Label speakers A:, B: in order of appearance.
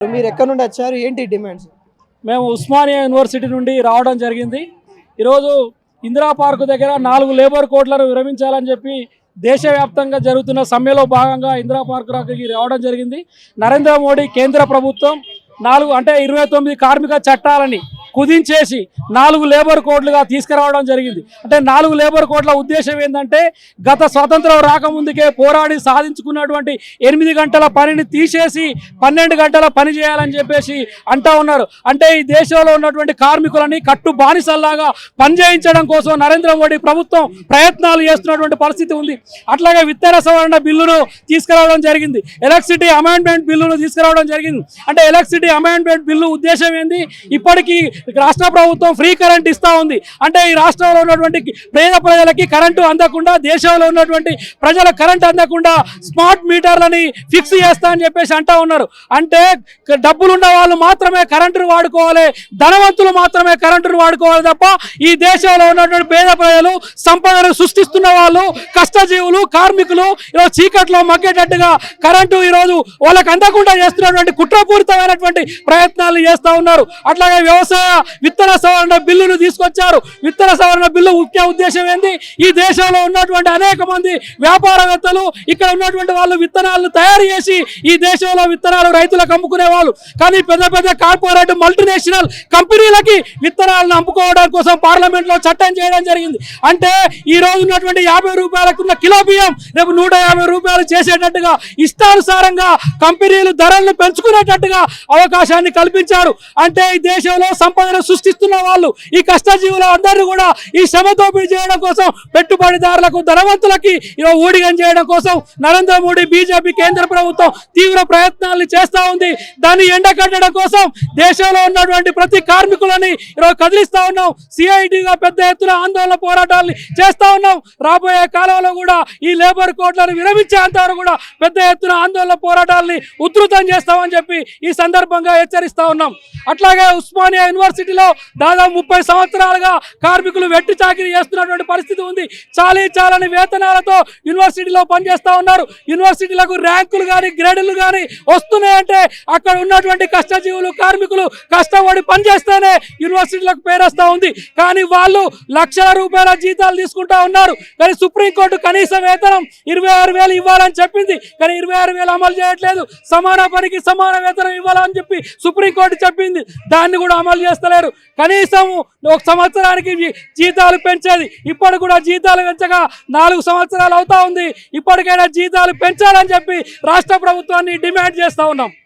A: మీరు ఎక్కడ నుండి వచ్చారు? ఏంటి డిమాండ్స్?
B: మేము ఉస్మానియా యూనివర్సిటీ నుండి రావడం జరిగింది. ఈరోజు ఇందిరా పార్కు దగ్గర నాలుగు లేబర్ కోడ్లను విరమించాలని చెప్పి దేశవ్యాప్తంగా జరుగుతున్న సమ్మెలో భాగంగా ఇందిరా పార్కు దగ్గరికి రావడం జరిగింది. నరేంద్ర మోడీ కేంద్ర ప్రభుత్వం నాలుగు అంటే ఇరవై తొమ్మిది కార్మిక చట్టాలని కుదించేసి నాలుగు లేబర్ కోడ్లుగా తీసుకురావడం జరిగింది. అంటే నాలుగు లేబర్ కోడ్ల ఉద్దేశం ఏంటంటే గత స్వాతంత్రం రాకముందుకే పోరాడి సాధించుకున్నటువంటి ఎనిమిది గంటల పనిని తీసేసి పన్నెండు గంటల పని చేయాలని చెప్పేసి అంటా ఉన్నారు. అంటే ఈ దేశంలో ఉన్నటువంటి కార్మికులని కట్టు బానిసల్లాగా పనిచేయించడం కోసం నరేంద్ర మోడీ ప్రభుత్వం ప్రయత్నాలు చేస్తున్నటువంటి పరిస్థితి ఉంది. అట్లాగే విత్తన సవరణ బిల్లును తీసుకురావడం జరిగింది. ఎలక్ట్రిసిటీ అమెండ్మెంట్ బిల్లును తీసుకురావడం జరిగింది. అంటే ఎలక్ట్రిసిటీ అమెండ్మెంట్ బిల్లు ఉద్దేశం ఏంది? ఇప్పటికీ రాష్ట్ర ప్రభుత్వం ఫ్రీ కరెంట్ ఇస్తా ఉంది. అంటే ఈ రాష్ట్రంలో ఉన్నటువంటి పేద ప్రజలకి కరెంటు అందకుండా దేశంలో ఉన్నటువంటి ప్రజల కరెంట్ అందకుండా స్మార్ట్ మీటర్లని ఫిక్స్ చేస్తా అని చెప్పేసి అంటా ఉన్నారు. అంటే డబ్బులున్న డబ్బులు ఉన్న వాళ్ళు మాత్రమే కరెంటును వాడుకోవాలి ధనవంతులు మాత్రమే కరెంటును వాడుకోవాలి తప్ప ఈ దేశంలో ఉన్నటువంటి పేద ప్రజలు సంపదను సృష్టిస్తున్న వాళ్ళు కష్టజీవులు కార్మికులు ఈరోజు చీకట్లో మగ్గేటట్టుగా కరెంటు ఈరోజు వాళ్ళకి అందకుండా చేస్తున్నటువంటి కుట్రపూరితమైనటువంటి ప్రయత్నాలు చేస్తా ఉన్నారు. అట్లాగే వ్యవసాయ విత్తన సవరణ బిల్లును తీసుకొచ్చారు. విత్తన సవరణ బిల్లు ముఖ్య ఉద్దేశం ఏంది? ఈ దేశంలో ఉన్నటువంటి అనేక మంది వ్యాపారవేత్తలు ఇక్కడ ఉన్నటువంటి వాళ్ళు విత్తనాలను తయారు చేసి ఈ దేశంలో విత్తనాలు రైతులకు అమ్ముకునే వాళ్ళు. కానీ పెద్ద పెద్ద కార్పొరేట్ మల్టీనేషనల్ కంపెనీలకి విత్తనాలను అమ్ముకోవడం కోసం పార్లమెంట్లో చట్టం చేయడం జరిగింది. అంటే ఈ రోజు ఉన్నటువంటి యాభై రూపాయలకు ఉన్న కిలో బియ్యం రేపు నూట యాభై రూపాయలు చేసేటట్టుగా ఇష్టానుసారంగా కంపెనీలు ధరలను పెంచుకునేటట్టుగా అవకాశాన్ని కల్పించారు. అంటే ఈ దేశంలో సంపదను సృష్టిస్తున్న వాళ్ళు ఈ కష్టజీవులు అందరూ కూడా ఈ శ్రమ దోపిడీ చేయడం కోసం పెట్టుబడిదారులకు ధనవంతులకి ఇలా ఊడిగం చేయడం కోసం నరేంద్ర మోడీ బీజేపీ కేంద్ర ప్రభుత్వం తీవ్ర ప్రయత్నాలు చేస్తా ఉంది. దాన్ని ఎండకట్టడం కోసం దేశంలో ఉన్నటువంటి ప్రతి కార్మికులని ఈరోజు కదిలిస్తా ఉన్నాం. సిఐటిగా పెద్ద ఎత్తున ఆందోళన పోరాటాలు చేస్తా ఉన్నాం. రాబోయే కాలంలో కూడా ఈ లేబర్ కోడ్లను విరమించేంత వరకు కూడా పెద్ద ఎత్తున ఆందోళన పోరాటాలని ఉధృతం చేస్తామని చెప్పి ఈ సందర్భంగా హెచ్చరిస్తా ఉన్నాం. అట్లాగే ఉస్మానియా యూనివర్సిటీలో దాదాపు ముప్పై సంవత్సరాలుగా కార్మికులు వెట్టి చాకిరీ చేస్తున్నటువంటి పరిస్థితి ఉంది. చాలీ చాలని వేతనాలతో యూనివర్సిటీలో పనిచేస్తూ ఉన్నారు. యూనివర్సిటీలకు ర్యాంకులు కానీ గ్రేడులు కానీ వస్తున్నాయంటే అక్కడ ఉన్నటువంటి కష్టజీవులు కార్మికులు కష్టపడి పనిచేస్తేనే యూనివర్సిటీలకు పేరేస్తూ ఉంది. కానీ వాళ్ళు లక్షల రూపాయల జీతాలు తీసుకుంటా ఉన్నారు. కానీ సుప్రీంకోర్టు కనీస వేతనం ఇరవై ఆరు వేలు ఇవ్వాలని చెప్పింది. కానీ ఇరవై ఆరు వేలు అమలు చేయట్లేదు. సమాన పనికి సమాన వేతనం ఇవ్వాలని చెప్పి సుప్రీంకోర్టు చెప్పింది. దాన్ని కూడా అమలు చేస్తలేరు. కనీసం ఒక సంవత్సరానికి జీతాలు పెంచేది. ఇప్పటి కూడా జీతాలు పెంచగా నాలుగు సంవత్సరాలు అవుతా ఉంది. ఇప్పటికైనా జీతాలు పెంచాలని చెప్పి రాష్ట్ర ప్రభుత్వాన్ని డిమాండ్ చేస్తా ఉన్నాం.